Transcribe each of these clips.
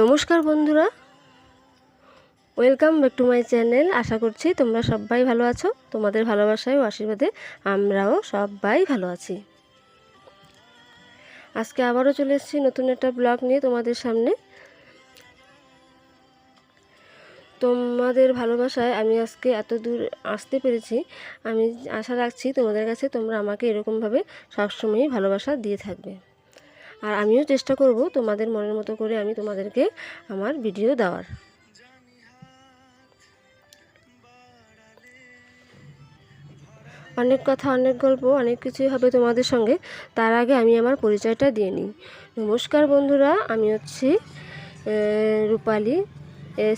নমস্কার বন্ধুরা। Welcome back to my channel আশা করছি তোমরা সবাই ভালো আছো। তোমাদের ভালোবাসায় ও আশীর্বাদে আমরাও সবাই ভালো আছি। আজকে আবারও চলে এসেছি নতুন একটা ব্লগ নিয়ে তোমাদের সামনে। তোমাদের ভালোবাসায় আমি আজকে এত দূর আসতে পেরেছি। আমি আশা রাখছি তোমাদের কাছে তোমরা আমাকে এরকমভাবে সবসময়ই ভালোবাসা দিয়ে থাকবে। আর আমিও চেষ্টা করব তোমাদের মনের মতো করে আমি তোমাদেরকে আমার ভিডিও দেওয়ার। অনেক কথা, অনেক গল্প, অনেক কিছুই হবে তোমাদের সঙ্গে। তার আগে আমি আমার পরিচয়টা দিয়ে নিই। নমস্কার বন্ধুরা, আমি হচ্ছি Rupali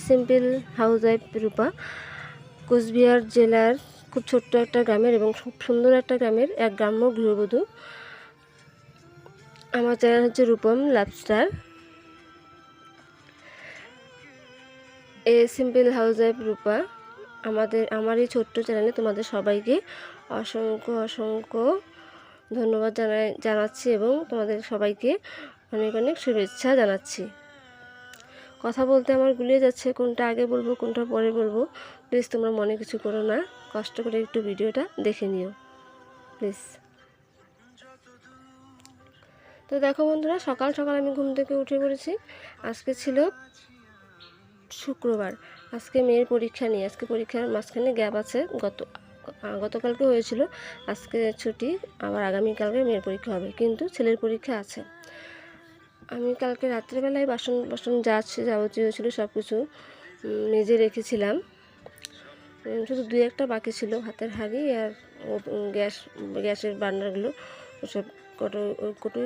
simple housewife Rupa. Coochbehar জেলার খুব ছোট্ট একটা গ্রামের এবং খুব সুন্দর একটা গ্রামের এক গ্রাম্য গৃহবধূ। আমার চ্যানেল হচ্ছে Rupam love star a simple housewife Rupa. আমাদের, আমার এই ছোট্ট চ্যানেলে তোমাদের সবাইকে অসংখ্য অসংখ্য ধন্যবাদ জানাই, জানাচ্ছি এবং তোমাদের সবাইকে অনেক অনেক শুভেচ্ছা জানাচ্ছি। কথা বলতে আমার গুলিয়ে যাচ্ছে, কোনটা আগে বলব, কোনটা পরে বলব। প্লিজ তোমরা মনে কিছু করো না, কষ্ট করে একটু ভিডিওটা দেখে নিও। প্লিজ। তো দেখো বন্ধুরা, সকাল সকাল আমি ঘুম থেকে উঠে পড়েছি। আজকে ছিল শুক্রবার। আজকে মেয়ের পরীক্ষা নিয়ে আজকে পরীক্ষার মাঝখানে গ্যাপ আছে। গত গতকালকে হয়েছিল। আজকে ছুটি, আবার আগামীকালকে মেয়ের পরীক্ষা হবে। কিন্তু ছেলের পরীক্ষা আছে। আমি কালকে রাত্রেবেলায় বাসন বাসন যা যাবতীয় ছিল সব কিছু মেজে রেখেছিলাম। শুধু দুই একটা বাকি ছিল হাতের হাঁড়ি আর গ্যাস, গ্যাসের বার্নারগুলো ওসব কত কত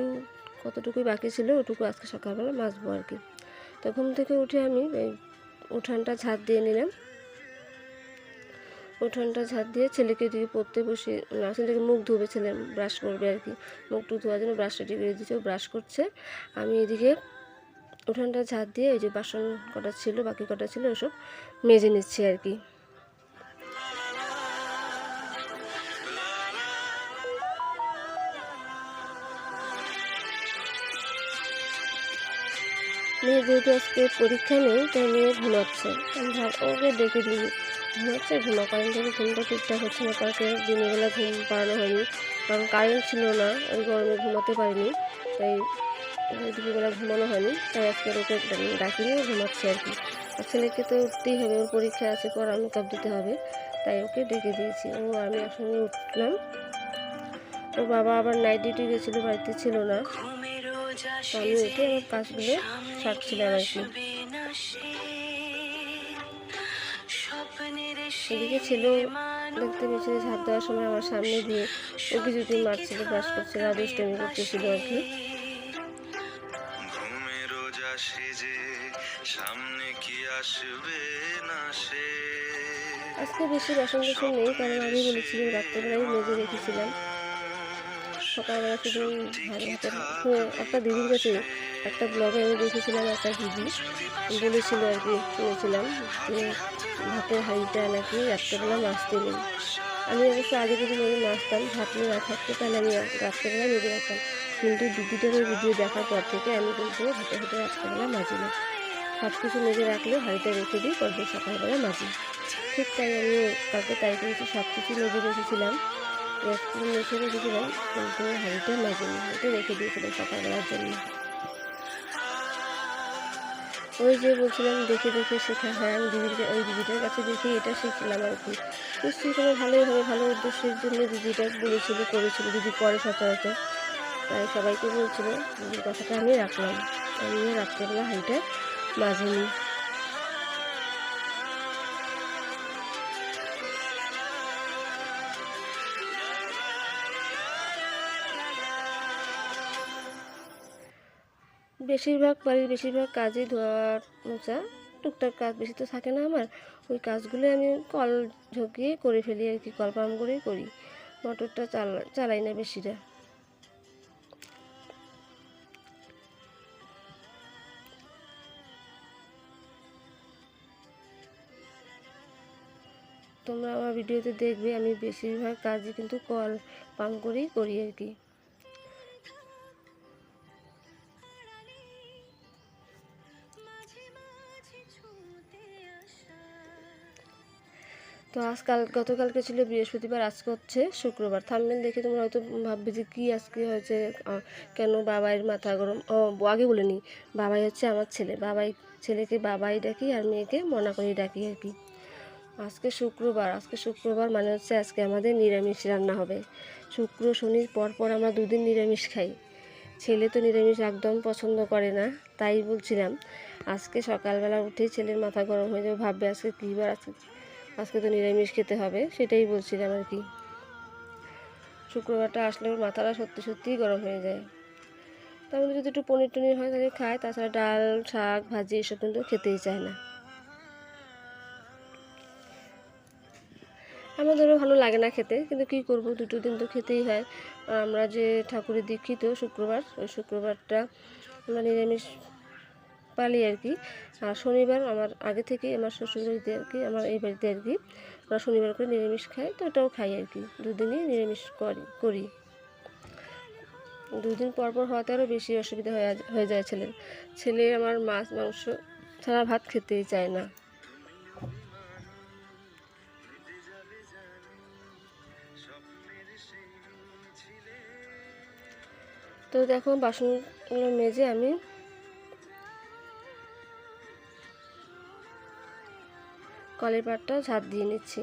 কতটুকুই বাকি ছিল, ওটুকু আজকে সকালবেলা মাজবো আর কি। তো ঘুম থেকে উঠে আমি এই উঠানটা ঝাঁট দিয়ে নিলাম। উঠানটা ঝাঁট দিয়ে ছেলেকে দিয়ে পড়তে বসে ছেলেকে মুখ ধুবে, ছেলে ব্রাশ করবে আর কি। মুখ টুক ধোয়ার জন্য ব্রাশটা করে দিচ্ছে ও ব্রাশ করছে। আমি এদিকে উঠানটা ঝাঁট দিয়ে এই যে বাসন কটা ছিল, বাকি কটা ছিল, ওসব মেজে নিচ্ছি আর কি। মেয়ে যেহেতু আজকে পরীক্ষা নেই তাই মেয়ে ঘুমাচ্ছে আমি ভাব ওকে ডেকে দিই ঘুমাচ্ছে ঘুমা কারণ থেকে ঘুমটা ঠিকঠাক হচ্ছে না কালকে দিনের বেলা ঘুম পাড়ানো হয়নি, কারণ কারেন্ট ছিল না, ওই গরমে ঘুমাতে পারিনি, তাই দুপুরবেলা ঘুমানো হয়নি, তাই আজকে ওকে ডাকি নিয়ে ঘুমাচ্ছে আর কি। আর ছেলেকে তো উঠতেই হবে, ওর পরীক্ষা আছে করা মেকআপ দিতে হবে, তাই ওকে ডেকে দিয়েছি। ও, আমি একসঙ্গে উঠলাম। ওর বাবা আবার নাইট ডিউটি গেছিল, বাড়িতে ছিল না। তো আমি উঠে আমার কাজগুলো সারছিলাম আর কি এদিকে ছিল দেখতে পেয়েছিল ঝাঁপ দেওয়ার সময় আমার সামনে দিয়ে ওকে যদি মারছিল ব্রাশ করছিল আর দুষ্টামি করতেছিল আর কি। সামনে কি আসবে না সে? আজকে বেশি বাসন টাসন নেই কারণ আমি বলেছিলাম রাত্রেবেলায় মেজে রেখেছিলাম। সকালবেলা শুধু একটা দিদির কাছে একটা ব্লগে আমি দেখেছিলাম, একটা দিদি বলেছিল আর কি, শুনেছিলাম যে ভাতের হাঁড়িটা নাকি রাত্রেবেলা মাছতে নেই। আমি অবশ্য আগে যদি আমি মাছতাম ভাত নিয়ে না থাকতো, তাহলে আমি রাত্রেবেলা মেজে রাখতাম। কিন্তু দিদিটার ওই ভিডিও দেখার পর থেকে আমি কিন্তু হাতে হাতে রাত্রেবেলা মাজি না। সব কিছু মেজে রাখলে হাঁড়িটা রেখে দিই, পরদিন সকালবেলা মাজি। ঠিক তাই আমি কালকে তাই করেছি, সব কিছু মেজে রেখেছিলাম। গ্যাসগুলো মেখে রেখেছিলাম কিন্তু হাঁড়িটা মাঝিনি হাঁড়িটা রেখে দিয়েছিলাম সকালবেলার জন্য। ওই যে বলছিলাম, দেখে দেখে শেখা। হ্যাঁ আমি দিদির ওই দিদিটার কাছে দেখে এটা শিখলাম আর কি। নিশ্চয়ই ভালোই হবে, ভালো উদ্দেশ্যের জন্য দিদিটা বলেছিল করেছিল, দিদি করে সচরাচর। তাই সবাইকে বলছিল, দিদির কথাটা আমি রাখলাম। আমিও রাত্রেবেলা হাঁড়িটা মাঝে নিই বেশিরভাগ বাড়ির বেশিরভাগ কাজই ধোয়া মোছা, টুকটাক কাজ বেশি তো থাকে না আমার। ওই কাজগুলো আমি কল ঝকিয়ে করে ফেলি আর কি, কল পাম্প করেই করি। মোটরটা চালা, চালাই না বেশিটা তোমরা আমার ভিডিওতে দেখবে আমি বেশিরভাগ কাজই কিন্তু কল পাম্প করেই করি আর কি। তো আজকাল, গতকালকে ছিল বৃহস্পতিবার, আজকে হচ্ছে শুক্রবার। থামবেন দেখে তোমরা হয়তো ভাববে যে কী আজকে হয়েছে কেন বাবাইয়ের মাথা গরম? ও, আগে বলে নি বাবাই হচ্ছে আমার ছেলে। বাবাই, ছেলেকে বাবাই ডাকি আর মেয়েকে মনা করে ডাকি আর কি। আজকে শুক্রবার আজকে শুক্রবার মানে হচ্ছে আজকে আমাদের নিরামিষ রান্না হবে। শুক্র শনির পর পর আমরা দুদিন নিরামিষ খাই। ছেলে তো নিরামিষ একদম পছন্দ করে না, তাই বলছিলাম, আজকে সকালবেলা উঠে ছেলের মাথা গরম হয়ে যাবে, ভাববে আজকে কী বার আজকে আজকে তো নিরামিষ খেতে হবে, সেটাই বলছিলাম আর কি। শুক্রবারটা আসলে ওর মাথাটা সত্যি সত্যিই গরম হয়ে যায়। তার মধ্যে যদি একটু পনির টনির হয় তাহলে খায়, তাছাড়া ডাল, শাক, ভাজি, এসব কিন্তু খেতেই চায় না। আমাদেরও ভালো লাগে না খেতে, কিন্তু কী করব, দুটো দিন তো খেতেই হয়। আমরা যে ঠাকুরের দীক্ষিত শুক্রবার, ওই শুক্রবারটা আমরা নিরামিষ পালি আর কি। আর শনিবার আমার আগে থেকে আমার শ্বশুর বাড়িতে আর কি, আমার এই বাড়িতে আর কি আমরা শনিবার করে নিরামিষ খাই তো ওটাও খাই আর কি। দুদিনই নিরামিষ করি করি। দুদিন পর পর হওয়াতে আরও বেশি অসুবিধা হয়ে হয়ে যায় ছেলের। ছেলে আমার মাছ, মাংস ছাড়া ভাত খেতেই চায় না। তো দেখো বাসনগুলো মেজে আমি কলের পাটটা ঝাঁপ দিয়ে নিচ্ছি।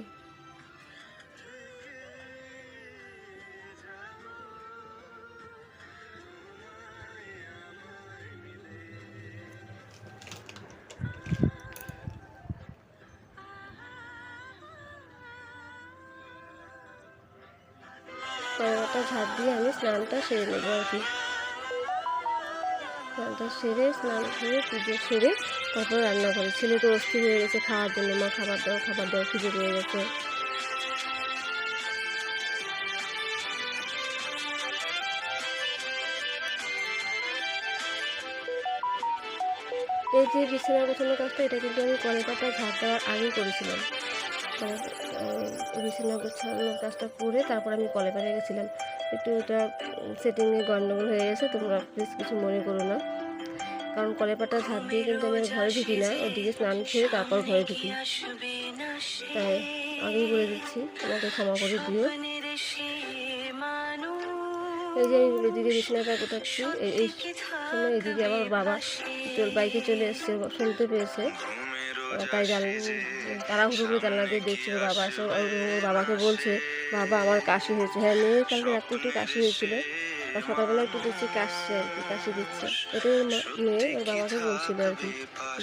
কলের কলাটা ঝাঁপ দিয়ে আমি স্নানটা সেরে নেব আর কি। স্নানটা সেরে স্নান করে পুজো সেরে তারপর রান্না করে। ছেলে তো অস্থির হয়ে গেছে, খাওয়ার জন্য মা খাবার দাও খাবার দাও খিদে পেয়ে গেছে। এই যে বিছানা গোছানোর কাজটা, এটা কিন্তু আমি কলেপাটা ঝাঁপ দেওয়ার আগেই করেছিলাম। বিছানা গোছানোর কাজটা করে তারপর আমি কলে পাড়ে গেছিলাম। একটু এটা সেটিংয়ে গণ্ডগোল হয়ে গেছে, তোমরা প্লিজ কিছু মনে করো না। কারণ কলেপাটা ঝাঁপ দিয়ে কিন্তু আমি ঘরে ঢুকি না, ওদিকে স্নান খেয়ে তারপর ঘরে ঢুকি। তাই আগেই বলে দিচ্ছি আমাকে ক্ষমা করে দিও। এই যে আমি এদিকে বিছানাটা গোটাচ্ছি, এই এই সময় এদিকে আবার বাবা তোর বাইকে চলে এসছে শুনতে পেয়েছে। তাই জান তাড়াহুড়ো করে জানলা দিয়ে দেখছিল বাবা ওর বাবাকে বলছে বাবা আমার কাশি হয়েছে। হ্যাঁ মেয়ের কালকে রাত্রে একটু কাশি হয়েছিল। আর সকালবেলা একটু দেখছি কাশছে আর কি, কাশি দিচ্ছে। এটাই মেয়ে ওর বাবাকে বলছিল আর কি,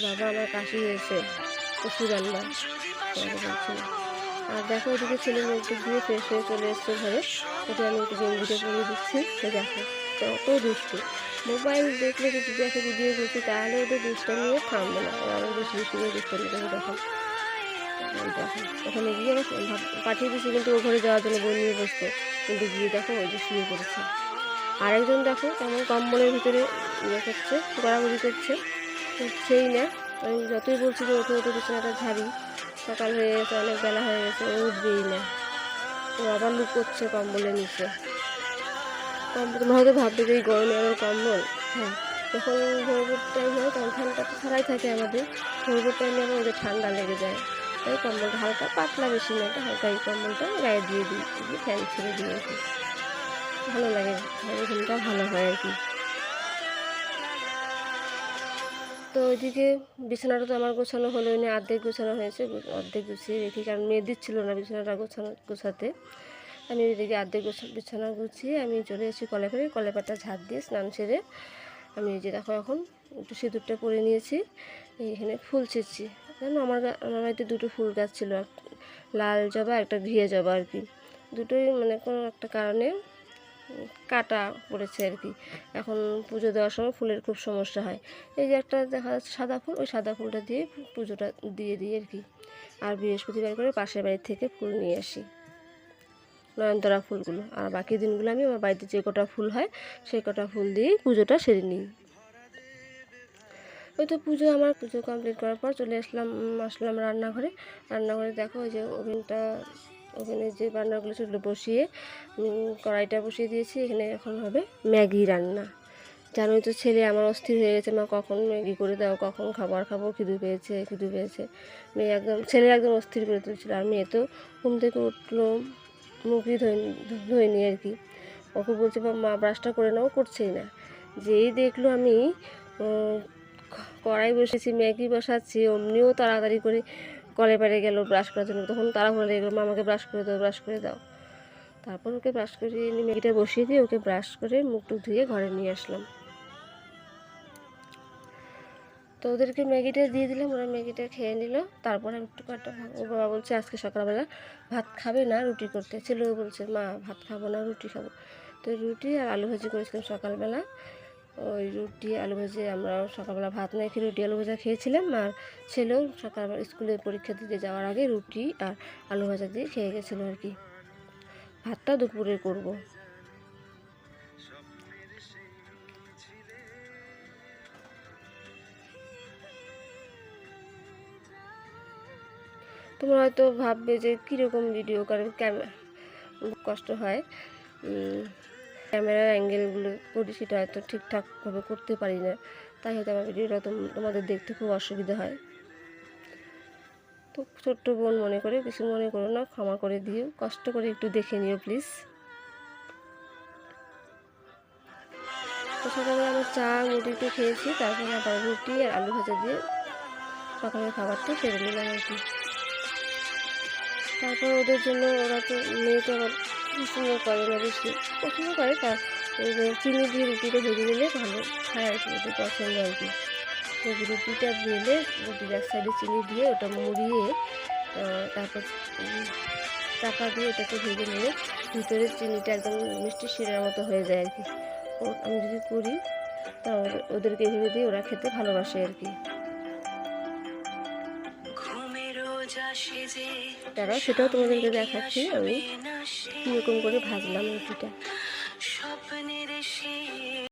বাবা, আমার কাশি হয়েছে। ওষুধ বাবাকে বলছিল। আর দেখো ওদিকে ছেলে মেয়েকে দিয়ে ফ্রেশ হয়ে চলে এসছে ঘরে। ওটা আমি একটু গেঞ্জিটা পরিয়ে দিচ্ছি। সে দেখো, কত দুষ্টু। মোবাইল দেখলে যদি দেখে ভিডিও করছি তাহলে ওদের দুষ্টা নিয়ে থামবে না। ওরা বেশি বেশি করে দুষ্টা নিয়ে দেখো। ওখানে গিয়ে পাঠিয়ে দিয়েছি, কিন্তু ও ঘরে যাওয়ার জন্য বই নিয়ে বসতো কিন্তু গিয়ে দেখো ওই যে শুয়ে পড়েছে। আরেকজন দেখো কেমন কম্বলের ভিতরে ইয়ে করছে গড়াগড়ি করছে। সেই না, আমি যতই বলছি যে ওঠো ওঠো, বিছানাটা ঝাড়ি। সকাল হয়ে গেছে, অনেক বেলা হয়ে গেছে, ও উঠবেই না। ও আবার লুক করছে কম্বলের নিচে। কম্বল তোমরা হয়তো ভাববে যে এই গরমে আবার কম্বল? হ্যাঁ যখন ভোরভোর টাইম হয়, তখন ঠান্ডা তো ছাড়াই থাকে আমাদের। ভোরভোর টাইমে আবার ওদের ঠান্ডা লেগে যায়। তাই কম্বলটা, হালকা পাতলা বেশি না এটা হালকা এই কম্বলটা গায়ে দিয়ে দিই ফ্যান ছেড়ে দিয়ে কি ভালো লাগে ঘুমটা ভালো হয় আর কি। তো ওইদিকে বিছানাটা তো আমার গোছানো হলো না অর্ধেক গোছানো হয়েছে, অর্ধেক গুছিয়ে রেখে, কারণ মেয়ে দিচ্ছিল না বিছানাটা গোছানো, গোছাতে। আমি ওইদিকে অর্ধেক বিছানা গুছিয়ে আমি চলে এসেছি কলে করে, কলে পাতা ঝাঁট দিয়ে স্নান সেরে আমি যে দেখো এখন একটু সিঁদুরটা পরে নিয়েছি এইখানে ফুল ছিঁড়ছি। জানো, আমার আমার বাড়িতে দুটো ফুল গাছ ছিল লাল জবা, একটা ঘিয়ে জবা আর কি। দুটোই মানে কোনো একটা কারণে কাটা পড়েছে আর কি। এখন পুজো দেওয়ার সময় ফুলের খুব সমস্যা হয়। এই যে একটা দেখা যাচ্ছে সাদা ফুল, ওই সাদা ফুলটা দিয়ে পুজোটা দিয়ে দিই আর কি। আর বৃহস্পতিবার করে পাশের বাড়ি থেকে ফুল নিয়ে আসি। নয়নতারা ফুলগুলো। আর বাকি দিনগুলো আমি আমার বাড়িতে যে কটা ফুল হয়, সেই কটা ফুল দিয়েই পুজোটা সেরে নিই। ওই তো পুজো, আমার পুজো কমপ্লিট করার পর চলে আসলাম আসলাম রান্নাঘরে। রান্নাঘরে দেখো ওই যে ওভেনটা ওখানে যে রান্নাগুলো সেগুলো বসিয়ে কড়াইটা বসিয়ে দিয়েছি। এখানে এখন হবে ম্যাগি রান্না। জানোই তো ছেলে, আমার অস্থির হয়ে গেছে। মা, কখন ম্যাগি করে দাও, কখন খাবার খাব? খিদু পেয়েছে খিদু পেয়েছে। মেয়ে একদম, ছেলে একদম অস্থির করে তুলছিল। আর মেয়ে তো ঘুম থেকে উঠল মুখই ধোয় ধোয়নি আর কি। ওকে বলছে বা মা, ব্রাশটা করে নাও করছেই না। যেই দেখল আমি কড়াই বসেছি, ম্যাগি বসাচ্ছি, অমনিও তাড়াতাড়ি করে কলে পাড়ে গেল ব্রাশ করার জন্য। তখন তাড়াহুড়ো লেগে গেলো, মা, আমাকে ব্রাশ করে দাও ব্রাশ করে দাও। তারপর ওকে ব্রাশ করিয়ে নিয়ে ম্যাগিটা বসিয়ে দিয়ে ওকে ব্রাশ করে মুখ টুক ধুয়ে ঘরে নিয়ে আসলাম। তো ওদেরকে ম্যাগিটা দিয়ে দিলাম, ওরা ম্যাগিটা খেয়ে নিল। তারপর আমি একটু ভাগ- ওর বাবা বলছে, আজকে সকালবেলা ভাত খাবে না, রুটি করতে। ছেলেও বলছে, মা, ভাত খাব না, রুটি খাব। তো রুটি আর আলু ভাজি করেছিলাম সকালবেলা। ওই রুটি, আলু ভাজি আমরা সকালবেলা ভাত না খেয়ে রুটি, আলু ভাজা খেয়েছিলাম। আর ছেলেও সকালবেলা স্কুলে পরীক্ষা দিতে যাওয়ার আগে রুটি আর আলু ভাজা দিয়ে খেয়ে গেছিল আর কি। ভাতটা দুপুরে করব। তোমরা হয়তো ভাববে যে কীরকম ভিডিও কারণ ক্যামেরা কষ্ট হয়। ক্যামেরার অ্যাঙ্গেলগুলো করি, সেটা হয়তো ঠিকঠাকভাবে করতে পারি না। তাই হয়তো আমার ভিডিওটা তোম- তোমাদের দেখতে খুব অসুবিধা হয়। তো ছোট্ট বোন মনে করে, কিছু মনে করো না, ক্ষমা করে দিও। কষ্ট করে একটু দেখে নিও, প্লিজ। তো সকালে আমার চা মুড়িতে খেয়েছি, তারপরে আবার রুটি আর আলু ভাজা দিয়ে সকালের খাবারটা সেরে নিলাম আর কি। তারপর ওদের জন্য ওরা তো মেয়ে তো আবার পছন্দ করে না বেশি। পছন্দ করে তা চিনি দিয়ে রুটিটা ভেজে নিলে ভালো খায় আর কি ওদের পছন্দ আর কি। রুটিটা বেলে রুটির এক সাইডে চিনি দিয়ে ওটা মুড়িয়ে তারপর চাপা দিয়ে ওটাকে ভেজে নিয়ে ভিতরের চিনিটা একদম মিষ্টি শিরার মতো হয়ে যায় আর কি। ও আমি যদি করি তা ওদেরকে ভেবে দিয়ে ওরা খেতে ভালোবাসে আর কি। তারা সেটাও তোমাদেরকে দেখাচ্ছি আমি। কীরকম করে ভাজলাম রুটিটা?